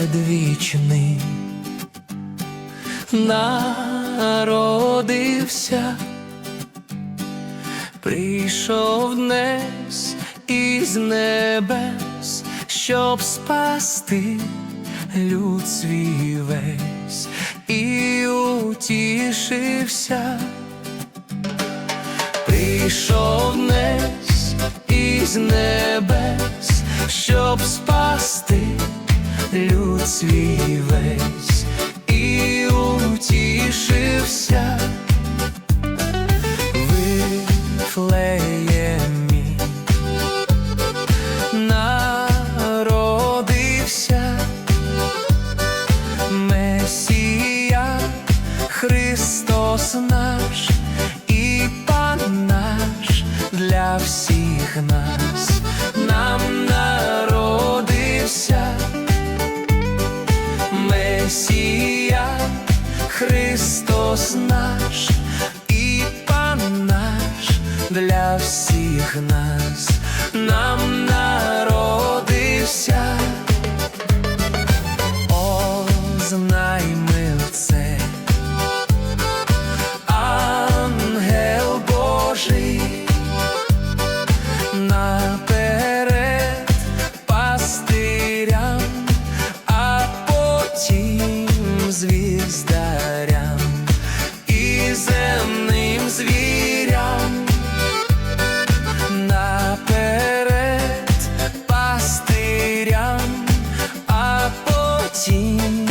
предвічний народився, прийшов днес із небес, щоб спасти люд свій весь і утішився. Прийшов днес із небес, щоб спасти люд свій весь. І утішився. Вифлеємі. Народився. Месія. Христос наш. І Пан наш для всіх нас всіх нас нам народився. О, знай ми це, ангел Божий, наперед пастирям, а потім звіздарям потім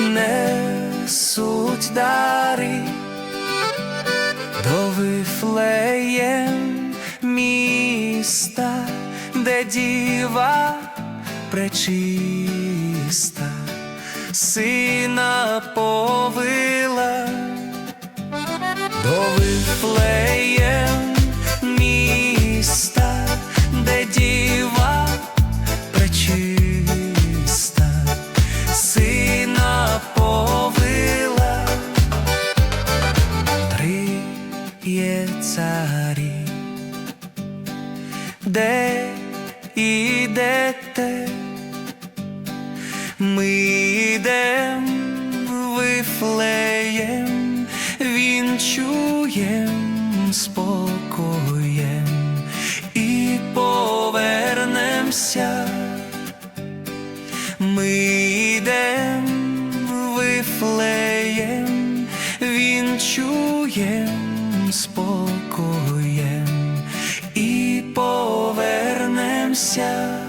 несуть дари. До Вифлеєм міста, де діва пречиста, сина повила. До Вифлеєм де ідете, ми йдем вифлеєм, він чуєм спокоєм і повернемся. Ми йдем вифлеєм, він чуєм спокоєм і повернемся.